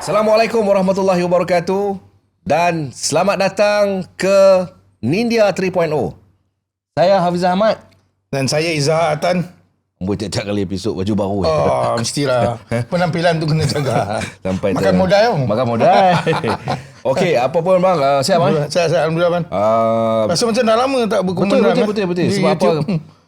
Assalamualaikum warahmatullahi wabarakatuh dan selamat datang ke Nindia 3.0. Saya Hafiz Ahmad. Dan saya Izzah Atan. Buat tiap-tiap kali episod baju baru. Oh, mestilah. Penampilan tu kena jaga. Sampai Makan ter- modal. Makan modal. Okey, apa pun bang, uh, siap bang? Saya, saya Alhamdulillah, Man. Uh, Rasa macam dah lama tak betul, berkomentar. betul, betul, betul. Sebab apa?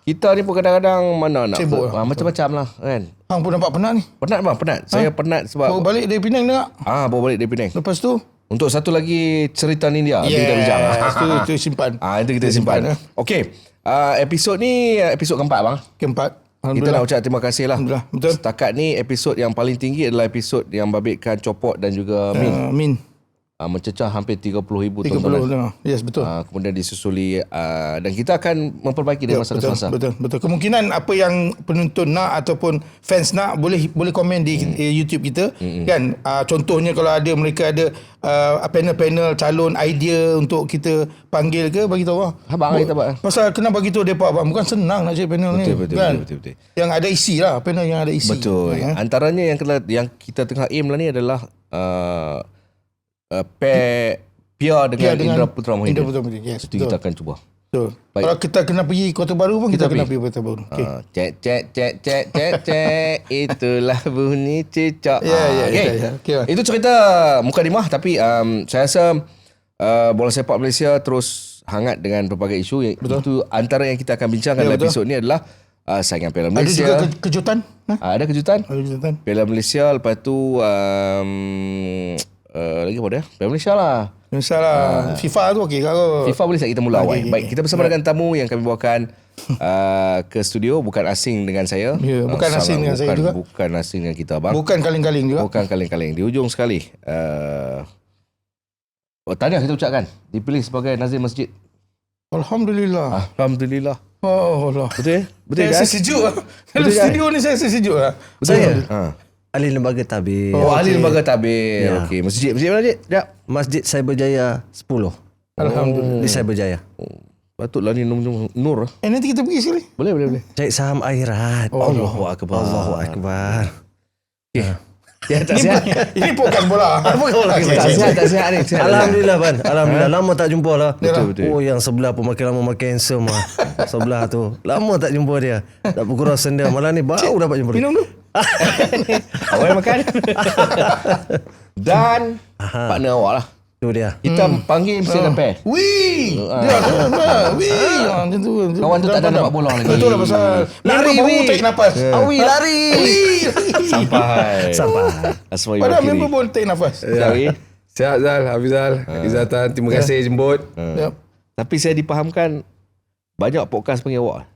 Kita ni pun kadang-kadang mana nak Sibuk uh, macam-macam lah kan. Hang pun nampak penat ni. Penat bang, penat. Saya penat sebab Baru balik dari Penang tengok. ah bawa balik dari Penang. Lepas tu, Untuk satu lagi cerita Nindia, Bincang Bincang. yes, tu, tu simpan. Ah itu kita simpan. eh. Okey. Uh, episod ni episod keempat bang. Keempat. Kita nak ucap terima kasih lah. Alhamdulillah, betul. Setakat ni episod yang paling tinggi adalah episod yang babitkan Copot dan juga Min. Uh, Min. Uh, mencecah hampir 30,000 30 tontonan. tengok. Yes, betul. Uh, kemudian disusuli uh, dan kita akan memperbaiki dari masa ke betul, semasa. betul, betul. Kemungkinan apa yang penonton nak ataupun fans nak boleh boleh komen di Hmm. mm. YouTube kita mm kan. Uh, contohnya kalau ada mereka ada uh, panel-panel calon idea untuk kita panggil ke bagi tahu lah. Abang kita buat. Pasal kena bagi tahu depa abang bukan senang nak cari panel Betul, ni betul, kan. betul, betul, betul. Yang ada isi lah panel yang ada isi. Betul. Ha. Antaranya yang kita yang kita tengah aim lah ni adalah uh, uh, pair Pia dengan, Pia dengan Indra Putra Mohidin. Indra Putra Mohidin, yes, Itu kita akan cuba. Betul. Baik. Kalau kita kena pergi Kota Baru pun Kita kita, kena pergi. Kota Baru. Okey. Ah, cek cek cek cek cek cek itulah bunyi cicak. Ya, Ah, ya, okey. ya, ya. Okey, Bang. Itu cerita mukadimah tapi um, saya rasa uh, bola sepak Malaysia terus hangat dengan berbagai isu. Yang Itu antara yang kita akan bincangkan Ya, dalam betul. episod ni adalah uh, saingan Piala Ada Malaysia. juga ke- kejutan? Ha? Ah, ada kejutan? Ada kejutan. Piala Malaysia lepas tu um, uh, lagi apa dia? Piala Malaysia lah. Misalnya FIFA tu okey kalau FIFA boleh kita mula awal. okey, Baik, kita bersama dengan tamu yang kami bawakan uh, ke studio bukan asing dengan saya. Ya, bukan Uh, asing dengan saya bukan, juga. Bukan asing dengan kita bang. bukan kaling-kaling juga. Bukan kaleng-kaleng. Di ujung sekali. Uh, oh, tadi kita ucapkan dipilih sebagai Nazir Masjid. Alhamdulillah. Alhamdulillah. Oh Allah. Betul ya? Betul Saya kan? sejuk lah. Dalam Betul kan? studio ni saya sejuk lah. Betul Saya? Ha. Ahli lembaga tabir. Oh, Oh. ahli lembaga tabir. Ya. Okey, masjid. Masjid mana, Cik? Sekejap. Masjid Cyberjaya 10 Alhamdulillah. di Cyberjaya. Oh, patutlah ni Nur. Nur. Eh nanti kita pergi sekali. Boleh, boleh, boleh. Cari saham akhirat. Oh, Allahu Akbar. Allahu Akbar. Ya, tak sihat. Ini podcast bola. Bukan bola. Tak sihat, tak sihat ni. Sihat. Alhamdulillah Ban. Alhamdulillah lama tak jumpa lah. Betul, betul. Oh yang sebelah pun makin lama makin handsome lah. sebelah tu. Lama tak jumpa dia. Tak rasa dia. Malah ni baru dapat jumpa dia. Minum dulu. Awak yang makan. Dan partner awak lah. Tu dia. Kita panggil mesti ada pair. Wih. Dia tu. Wih. Ah, Macam tu. Kawan tu tak ada nampak bola lagi. Betul lah pasal. Lari, Member baru wih. tarik nafas. Awi lari. Sampai. Sampai. Padahal member pun tarik nafas. Sorry. Sihat Zal, Hafizal, Izatan, terima kasih jemput. Ya. Tapi saya dipahamkan banyak podcast panggil awak.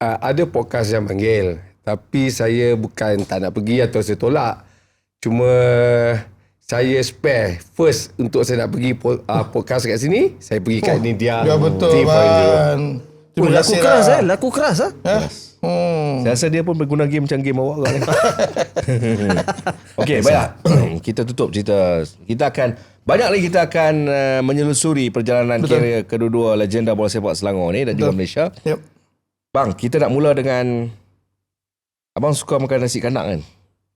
Uh, ada podcast yang panggil, tapi saya bukan tak nak pergi atau saya tolak. Cuma saya spare first untuk saya nak pergi po, uh, podcast kat sini, saya pergi kat India. Ya betul 3.0. Ban. Oh, laku keras eh. Laku keras ah. Eh? Hmm. Saya rasa dia pun berguna game macam game awak kan. Okey, baiklah. kita tutup cerita. Kita akan banyak lagi kita akan uh, menyelusuri perjalanan Betul. karier kedua-dua legenda bola sepak Selangor ni dan juga Malaysia. Yep. Bang, kita nak mula dengan Abang suka makan nasi kanak kan?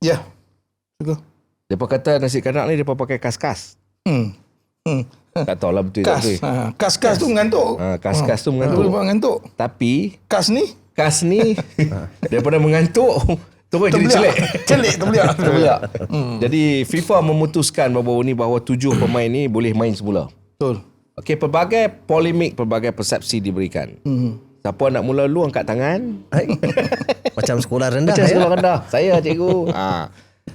Ya. Suka. Depa kata nasi kanak ni depa pakai kas-kas. Hmm. Hmm. Tak tahulah betul tak Kas. betul. Ha, kas-kas tu mengantuk. Ha, kas-kas tu Boleh mengantuk. buat mengantuk. Tapi Kas ni kas ni daripada mengantuk terus jadi celik. Celik terbeliak. Terbelak. Jadi FIFA memutuskan bahawa ni bahawa tujuh pemain ni boleh main semula. Betul. Okey, pelbagai polemik, pelbagai persepsi diberikan. Hmm. Siapa nak mula lu angkat tangan? Macam sekolah rendah Macam ya. sekolah rendah. Saya cikgu. ha.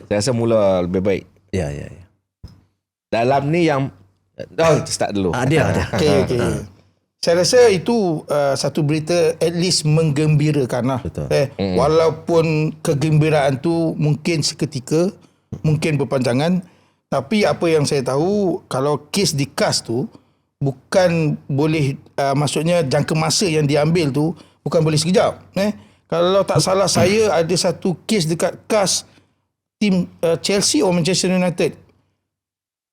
Saya rasa mula lebih baik. Ya ya ya. Dalam ni yang Oh, start dulu. Ah, dia ada. Okey okey. Saya rasa itu uh, satu berita at least menggembirakan lah. Betul. Eh, mm. Walaupun kegembiraan tu mungkin seketika, mungkin berpanjangan. Tapi apa yang saya tahu, kalau kes di KAS tu, bukan boleh, uh, maksudnya jangka masa yang diambil tu, bukan boleh sekejap. Eh? Kalau tak salah saya ada satu kes dekat KAS tim uh, Chelsea or Manchester United.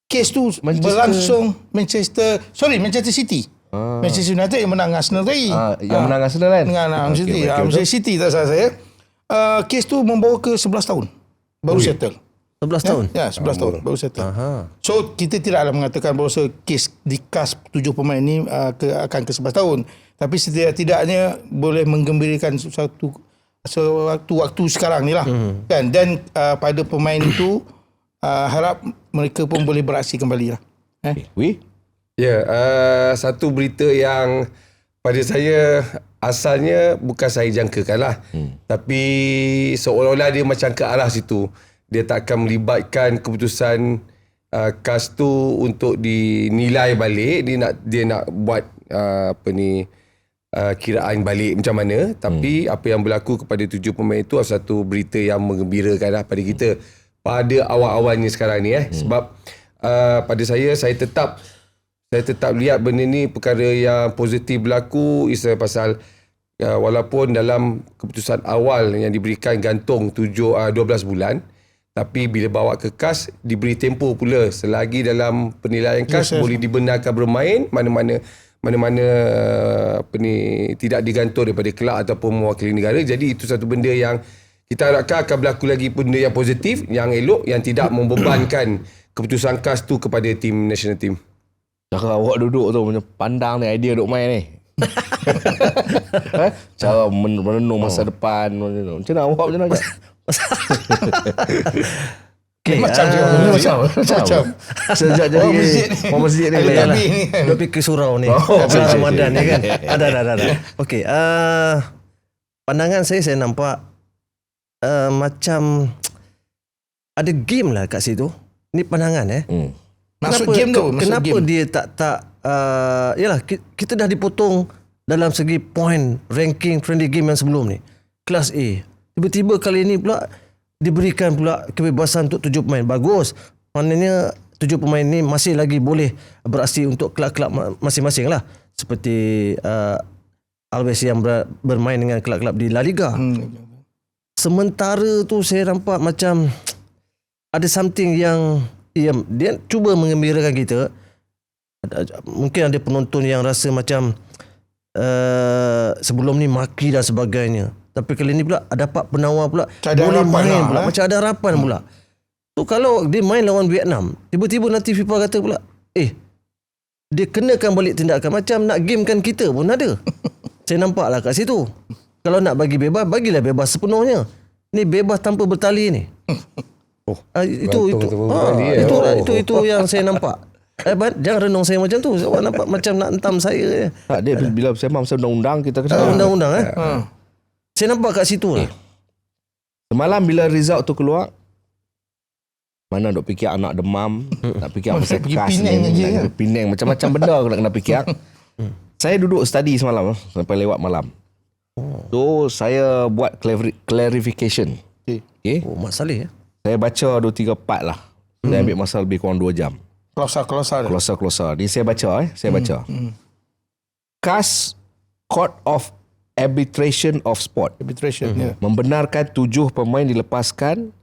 Kes tu Manchester- berlangsung Manchester, sorry Manchester City. Ah. Manchester United yang menang Arsenal tadi. Ah, yang menang Arsenal kan? Dengan okay, City. okey, Okay, betul. Manchester City tak salah saya. Uh, kes tu membawa ke 11 tahun. Baru Ui. settle. 11 tahun. Ya, 11 tahun baru settle. Aha. So kita tidaklah mengatakan bahawa kes di kas tujuh pemain ini uh, ke, akan ke 11 tahun. Tapi setidak-tidaknya boleh menggembirakan suatu suatu waktu sekarang ni lah. Hmm. Kan? Dan uh, pada pemain itu uh, harap mereka pun boleh beraksi kembali lah. Eh? Wi? Ya, uh, satu berita yang pada saya asalnya bukan saya jangkakan lah. Hmm. Tapi seolah-olah dia macam ke arah situ. Dia tak akan melibatkan keputusan uh, kas tu untuk dinilai balik. Dia nak dia nak buat uh, apa ni uh, kiraan balik macam mana. Tapi hmm. apa yang berlaku kepada tujuh pemain itu adalah satu berita yang mengembirakan lah pada kita. Pada awal-awalnya sekarang ni eh. Hmm. Sebab uh, pada saya, saya tetap saya tetap lihat benda ni perkara yang positif berlaku is pasal uh, walaupun dalam keputusan awal yang diberikan gantung 7 uh, 12 bulan tapi bila bawa ke kas diberi tempoh pula selagi dalam penilaian kas Yes, yes. boleh dibenarkan bermain mana-mana mana-mana uh, apa ni tidak digantung daripada kelab ataupun mewakili negara jadi itu satu benda yang kita harapkan akan berlaku lagi benda yang positif yang elok yang tidak membebankan keputusan kas tu kepada tim national team Cara awak duduk tu macam pandang ni idea duk main ni. eh? Cara merenung masa depan macam tu. Macam mana awak macam mana? Okay, Macam ah, je. Macam. Macam. Sejak jadi Oh, masjid ni. Oh masjid lah. ni kan. Dia fikir surau ni. Oh, Ramadan ni kan. Ada, ada, ada. ada. Okey. Uh, pandangan saya, saya nampak uh, macam ada game lah kat situ. Ni pandangan eh. Hmm. Masuk game tu. Masuk kenapa game. dia tak tak uh, yalah ki- kita dah dipotong dalam segi point ranking friendly game yang sebelum ni. Kelas A. Tiba-tiba kali ini pula diberikan pula kebebasan untuk tujuh pemain. Bagus. Maknanya tujuh pemain ni masih lagi boleh beraksi untuk kelab-kelab ma- masing-masing lah. Seperti uh, Alves yang ber, bermain dengan kelab-kelab di La Liga. Hmm. Sementara tu saya nampak macam ada something yang ya, dia cuba mengembirakan kita. Mungkin ada penonton yang rasa macam uh, sebelum ni maki dan sebagainya. Tapi kali ni pula dapat penawar pula ada boleh harapan main lah, pula eh. macam ada harapan pula. So kalau dia main lawan Vietnam, tiba-tiba nanti FIFA kata pula, eh dia kenakan balik tindakan macam nak gamekan kita pun ada. Saya nampak lah kat situ. Kalau nak bagi bebas, bagilah bebas sepenuhnya. Ni bebas tanpa bertali ni. Oh, Ah, itu itu ah, itu, Oh. itu itu yang saya nampak. Eh, Bat, jangan renung saya macam tu. Awak nampak macam nak entam saya je. Tak dia bila sembang pasal undang-undang kita kena. Ah, undang-undang eh. Ha. Saya nampak kat situ lah. Semalam bila result tu keluar mana duk fikir anak demam, nak fikir apa saya pergi Penang ni, nak kan? pergi Penang, macam-macam benda aku nak kena fikir. saya duduk study semalam sampai lewat malam. So saya buat clari- clarification. Okay. Okay. Oh, Mak Saleh eh. Saya baca 2 3 part lah. Saya ambil masa lebih kurang 2 jam. Kelosar-kelosar. Closer-closer. Ni saya baca eh, saya baca. CAS Court of Arbitration of Sport Arbitration. ya. membenarkan tujuh pemain dilepaskan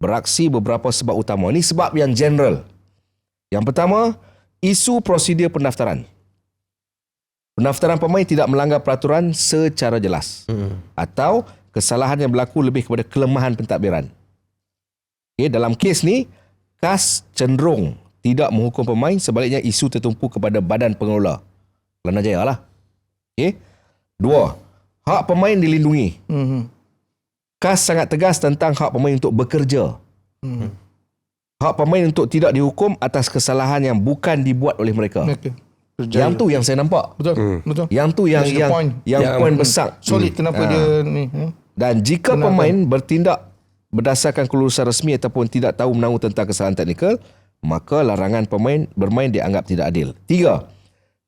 beraksi beberapa sebab utama. Ini sebab yang general. Yang pertama, isu prosedur pendaftaran. Pendaftaran pemain tidak melanggar peraturan secara jelas. Hmm. Atau kesalahan yang berlaku lebih kepada kelemahan pentadbiran. Okay, dalam kes ni, KAS cenderung tidak menghukum pemain sebaliknya isu tertumpu kepada badan pengelola. Kelana Jaya lah. Okay. Dua, hak pemain dilindungi. Mhm. KAS sangat tegas tentang hak pemain untuk bekerja. Hmm. Hak pemain untuk tidak dihukum atas kesalahan yang bukan dibuat oleh mereka. Okay. Yang tu yang saya nampak. Betul. Betul. Yang tu yang That's yang point. yang Yang- poin besar. Solid kenapa Ah. dia ni. eh? Dan jika Kenapa? pemain bertindak berdasarkan kelulusan resmi ataupun tidak tahu menahu tentang kesalahan teknikal, maka larangan pemain bermain dianggap tidak adil. Tiga,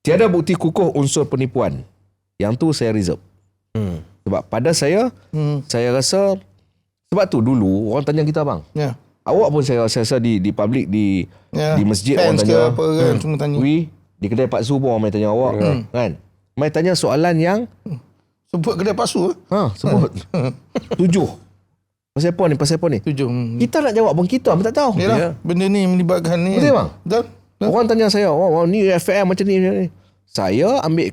tiada bukti kukuh unsur penipuan. Yang tu saya reserve. Hmm. Sebab pada saya, Hmm. saya rasa sebab tu dulu orang tanya kita bang, Ya. awak pun saya saya rasa di di public di Ya. di masjid Fans orang ke tanya "Hmm, apa kan semua tanya. Wi di kedai Pak Zu pun orang main tanya awak kan. Main tanya soalan yang Sebut kedai pasu eh? ha sebut tujuh. Pasal apa ni? Pasal apa ni? Tujuh. Hmm. Kita nak jawab pun kita pun tak tahu. Yalah, Ya. benda ni melibatkan ni. Betul, bang? Betul. Orang tanya saya, oh, oh ni FM macam ni, macam ni. Saya ambil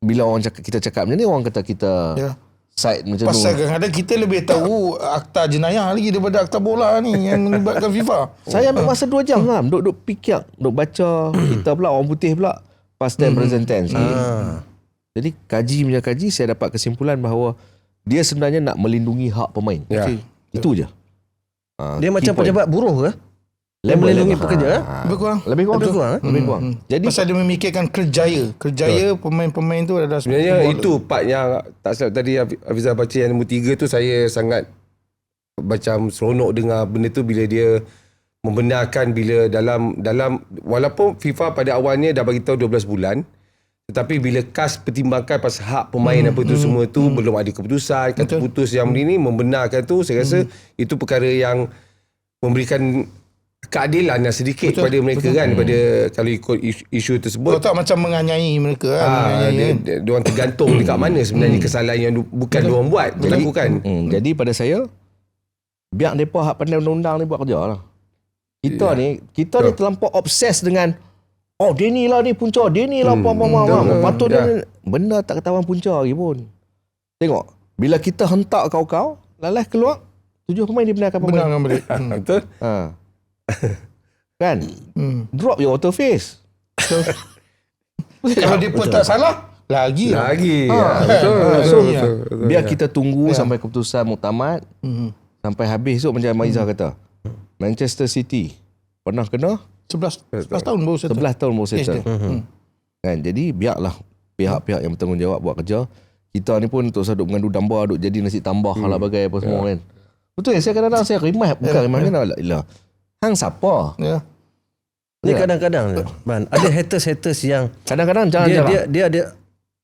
bila orang cakap kita cakap macam ni orang kata kita Ya. side macam Pasal tu. kadang-kadang kita lebih tahu akta jenayah lagi daripada akta bola ni yang melibatkan FIFA. Saya ambil masa 2 jam lah. Duk, duk fikir, duk baca. kita pula orang putih pula. Past tense, present tense. Ah. Jadi kaji punya kaji, saya dapat kesimpulan bahawa dia sebenarnya nak melindungi hak pemain. Ya. Okey. Itu je. Ha, Dia key macam point. pejabat buruh ke? Dia Level, melindungi level. pekerja, Ha, eh? ha. Lebih kurang. Lebih kurang. Lebih kurang, eh? Lebih kurang. Jadi Pasal dia memikirkan kerjaya. Kerjaya pemain-pemain tu adalah Sebenarnya itu part yang tak silap tadi Hafiz- Hafizah baca yang nombor tiga tu saya sangat macam seronok dengar benda tu bila dia membenarkan bila dalam dalam walaupun FIFA pada awalnya dah bagi tahu 12 bulan tetapi bila KAS pertimbangkan pasal hak pemain apa tu semua tu belum ada keputusan kata putus yang ini membenarkan tu saya rasa itu perkara yang memberikan keadilan yang sedikit Betul, pada mereka betul. kan pada kalau ikut isu, isu tersebut Kalau tak macam menganyai mereka kan. Ah, menganyai dia, kan. dia, dia orang tergantung dekat mana sebenarnya kesalahan yang du- bukan dia orang buat, dia lakukan. Hmm, jadi pada saya biar depa hak pandai undang-undang ni buat kerja lah. Kita Ya. ni kita ni terlampau obses dengan oh dia ni lah ni punca, dia ni lah Hmm, apa apa apa. betul. Patut Ya. dia benda tak ketahuan punca lagi pun. Tengok, bila kita hentak kau-kau, lalas keluar tujuh pemain dibenarkan Benar pemain. dengan balik. Hmm. Betul? Ha. Kan? Hmm. Drop your auto face. Kalau dia pun tak salah, lagi lah. Lagi. Ya, betul, betul, so, betul, ya. betul, Biar ya. kita tunggu sampai keputusan muktamad Hmm. sampai habis tu macam Maizah kata. Manchester City pernah kena 11, 11 tahun baru settle. 11 tahun baru settle. Yes, Hmm. Kan? Jadi biarlah pihak-pihak yang bertanggungjawab buat kerja. Kita ni pun untuk saduk mengandung damba, duk jadi nasi tambah hmm. lah bagai apa semua kan. Betul ya, saya kadang-kadang saya rimah, bukan rimah kan lah. Ilah. Hang siapa? Ya. Ni Ya. kadang-kadang ni, Ban, ada haters-haters yang Kadang-kadang jangan dia, jangan. dia dia ada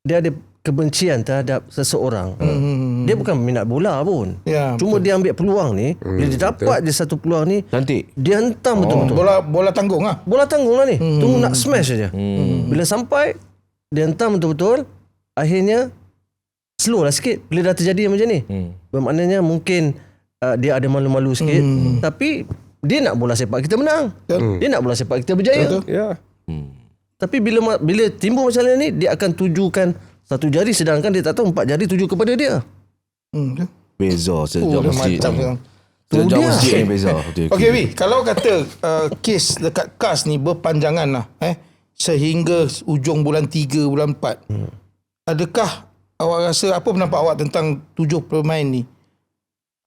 dia ada kebencian terhadap seseorang. Hmm. Dia bukan minat bola pun. Ya. Cuma dia ambil peluang ni, bila dia dapat je satu peluang ni, Cantik. dia hentam betul-betul. bola bola tanggung ah. Bola tanggung lah ni. Tunggu nak smash saja. Bila sampai, dia hentam betul-betul, akhirnya slow lah sikit bila dah terjadi macam ni. Hmm. Bermaknanya mungkin uh, dia ada malu-malu sikit, tapi dia nak bola sepak kita menang. Betul. Dia nak bola sepak kita berjaya. Betul. Ya. Hmm. Tapi bila bila timbul masalah ni, dia akan tujukan satu jari sedangkan dia tak tahu empat jari tuju kepada dia. Hmm. Beza Oh, sejauh dah masjid. macam. Sejauh Tu dia. masjid ni beza. Okey, Okey Wi, kalau kata uh, kes dekat kas ni berpanjangan lah eh sehingga ujung bulan 3 bulan 4. Hmm. Adakah awak rasa apa pendapat awak tentang tujuh pemain ni?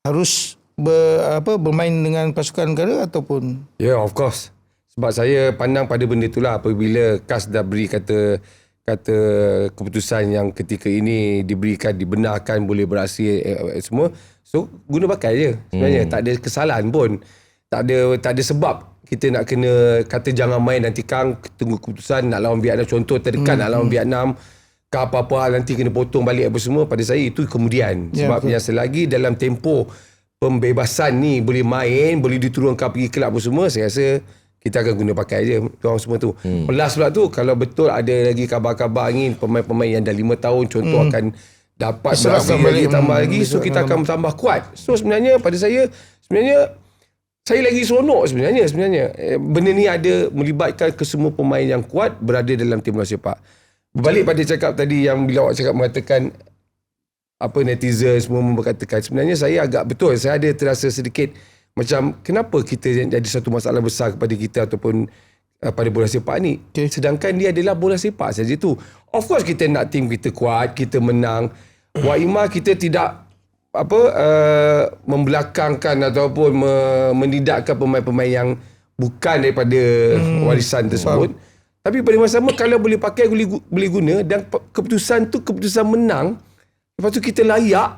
Harus ber, apa bermain dengan pasukan negara ataupun Ya, yeah, of course. Sebab saya pandang pada benda itulah apabila KAS dah beri kata kata keputusan yang ketika ini diberikan dibenarkan boleh beraksi eh, eh, semua so guna pakai je sebenarnya hmm. tak ada kesalahan pun tak ada tak ada sebab kita nak kena kata jangan main nanti kang tunggu keputusan nak lawan Vietnam contoh terdekat hmm. nak lawan Vietnam ke apa-apa nanti kena potong balik apa semua pada saya itu kemudian Ya, sebab betul. yang selagi dalam tempoh pembebasan ni boleh main boleh diturunkan pergi kelab apa semua saya rasa kita akan guna pakai je orang semua tu. Hmm. Plus pula tu kalau betul ada lagi kabar-kabar angin pemain-pemain yang dah 5 tahun contoh hmm. akan dapat balik. lagi tambah Hmm, lagi so kita akan tambah kuat. So sebenarnya pada saya sebenarnya saya lagi seronok sebenarnya sebenarnya Eh, benda ni ada melibatkan kesemua pemain yang kuat berada dalam tim bola sepak. Berbalik pada cakap tadi yang bila awak cakap mengatakan apa netizen semua berkatakan sebenarnya saya agak betul. Saya ada terasa sedikit macam kenapa kita jadi satu masalah besar kepada kita ataupun uh, pada bola sepak ni? Okay. sedangkan dia adalah bola sepak saja. Tu of course kita nak tim kita kuat kita menang. Wa ima kita tidak apa uh, membelakangkan ataupun me, menidakkan pemain-pemain yang bukan daripada hmm. warisan tersebut. Tapi pada masa sama kalau boleh pakai boleh boleh guna dan keputusan tu keputusan menang lepas tu kita layak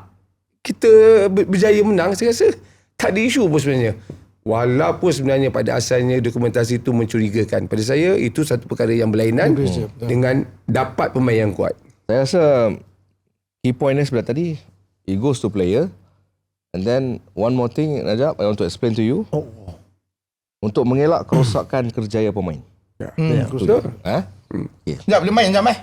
kita ber- berjaya menang saya rasa tak ada isu pun sebenarnya walaupun sebenarnya pada asalnya dokumentasi itu mencurigakan pada saya itu satu perkara yang berlainan Betul, betul. dengan dapat pemain yang kuat Saya rasa key point ni sebelah tadi it goes to player and then one more thing Najab I want to explain to you Oh. untuk mengelak kerosakan kerjaya pemain. hmm, Ya. betul. Ha? Sekejap boleh main jap eh.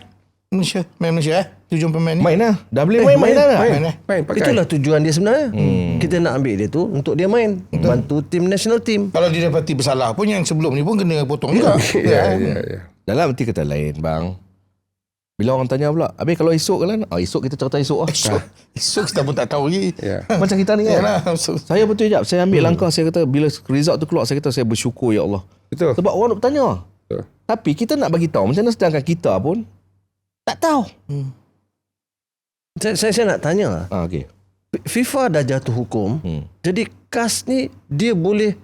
Malaysia, main Malaysia eh. Tujuh pemain ni. Main lah. Dah boleh main, main, main, lah. Main eh. main Itulah tujuan dia sebenarnya. Hmm. Kita nak ambil dia tu untuk dia main, bantu tim national team. Kalau dia dapati bersalah pun yang sebelum ni pun kena potong juga. ya, ya, ya. Dalam arti kata lain bang. Bila orang tanya pula, habis kalau esok kan? Ah, esok kita cerita esok lah. Esok, esok kita pun tak tahu lagi. Ya. Macam kita ni kan. Yalah. So, Saya betul jap, saya ambil langkah saya kata bila result tu keluar saya kata saya bersyukur ya Allah. Betul. Sebab orang nak bertanya. Betul. Tapi kita nak bagi tahu macam mana sedangkan kita pun tak tahu. Saya, saya, saya nak tanya lah. Ah okey. FIFA dah jatuh hukum. Hmm. Jadi CAS ni dia boleh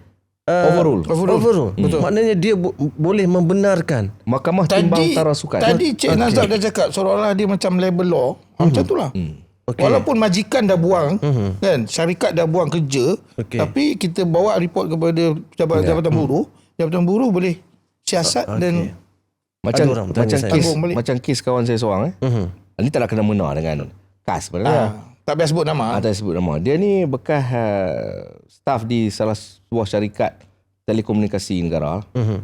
uh, Overrule. Overrule. Overrule. Betul. Maknanya dia bo- boleh membenarkan. Mahkamah Timbang tadi, Tara Sukan. tadi Cik okay. Nazak dah cakap seolah-olah dia macam label law. Hmm. Macam tu lah. Hmm. Okey. Walaupun majikan dah buang, kan, syarikat dah buang kerja, Okey. tapi kita bawa report kepada jabatan, jabatan buruh, jabatan buruh boleh siasat Ah, dan macam Ada orang macam kes macam kes kawan saya seorang eh. Mhm. Ini tak nak kena mena dengan KAS sebenarnya. ah, tak payah sebut nama. Ah, tak sebut nama. Dia ni bekas uh, staff di salah sebuah syarikat telekomunikasi negara. Mhm.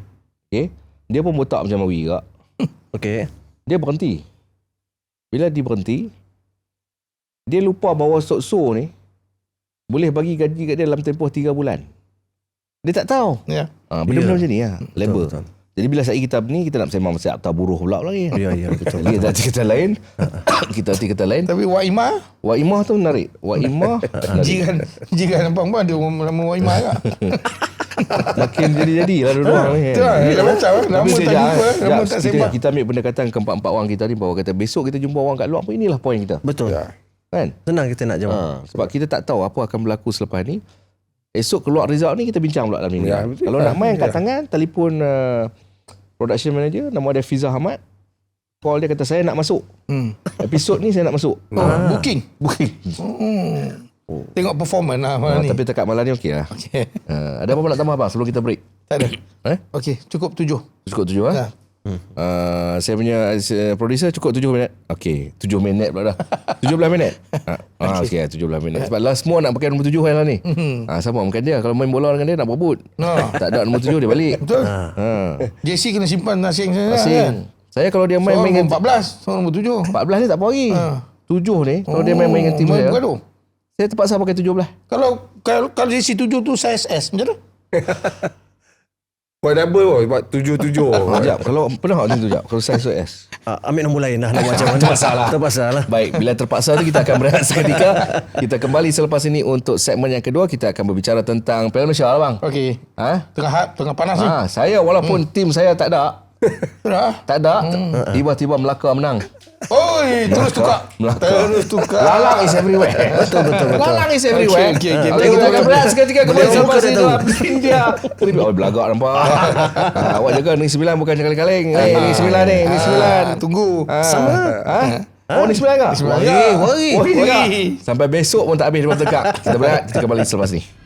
Okay. Dia pun botak macam Mawi juga. Okey. Dia berhenti. Bila dia berhenti, dia lupa bahawa so-so ni boleh bagi gaji kat dia dalam tempoh 3 bulan. Dia tak tahu. Ya. Ha, benda-benda Ya. macam ni lah. Labor. betul. Jadi bila saya kita ni, kita nak bersama pasal akta buruh pula lagi. Ya, ya, betul. Jadi kita hati kata lain. kita hati kata lain. Tapi Wak Imah, Wak Imah tu menarik. Wak Imah menarik. jiran jiran abang pun ada orang nama Wak Imah juga. Makin jadi-jadi lah dua-dua orang ni. Betul lah, dah macam lah. Lama Tapi tak jumpa, eh. lama Sekejap, tak kita, sembang. kita ambil pendekatan keempat-empat orang kita ni bahawa kata besok kita jumpa orang kat luar pun inilah poin kita. Betul. Kan? Senang kita nak jawab. Ha, sebab kita tak tahu apa akan berlaku selepas ni. Esok keluar result ni kita bincang pula dalam ni. Ya, betul. Kalau nak main kat Ya. tangan, telefon uh, production manager, nama dia Fiza Ahmad. Call dia kata saya nak masuk. Hmm. Episod ni saya nak masuk. Oh, booking. Booking. Hmm. Tengok performance lah malam Ha, ni. tapi tekat malam ni okey lah. Okay. Uh, ada apa nak tambah bang sebelum kita break? Tak ada. Eh? Okey, cukup tujuh. Cukup tujuh Ha. Ah? Uh, saya punya uh, producer cukup 7 minit. Okey, 7 minit pula dah. 17 minit. Ha, ah, okey, 17 minit. Sebab last semua nak pakai nombor 7 lah ni. Ha, sama bukan dia. Kalau main bola dengan dia nak berebut. No. Tak ada nombor 7 dia balik. Betul? Ha. JC kena simpan nasing saya Asing. kan. Saya kalau dia main Seorang main dengan 14, seorang nombor tujuh. 14 ni tak apa lagi. Ha. 7 ni kalau dia main main dengan tim saya. bergaduh. Saya terpaksa pakai 17. Kalau kalau kalau JC tujuh tu saya SS macam mana? Buat double pun Buat tujuh-tujuh Ha, jap, kalau pernah tak macam tu jap. Kalau saya SOS. Ah, ambil nombor lain lah. Nak macam mana. Terpaksa lah. Terpaksa lah. Baik, bila terpaksa tu kita akan berehat seketika. Kita kembali selepas ini untuk segmen yang kedua. Kita akan berbicara tentang Piala Malaysia lah bang. Okey. Ha? Tengah ha, tengah panas ni. Ha, saya walaupun tim saya tak ada, tak ada, tiba-tiba Melaka menang. Oi, terus tukar. Melaka. Terus tukar. Lalang is everywhere. betul betul betul. Lalang is everywhere. Okey, okey, okey. Okey, kita akan berehat seketika kembali Boleh selepas dia dalam India. Oh, belagak nampak. ha, awak jaga ni sembilan bukan kaleng-kaleng. Eh, ni sembilan ni, ni sembilan. Ah, tunggu. Ha. Sama. Ha? Oh, ni sembilan ke? sembilan. Wari, wari. Sampai besok pun tak habis dia bertekak. Kita berehat, kita kembali selepas ni.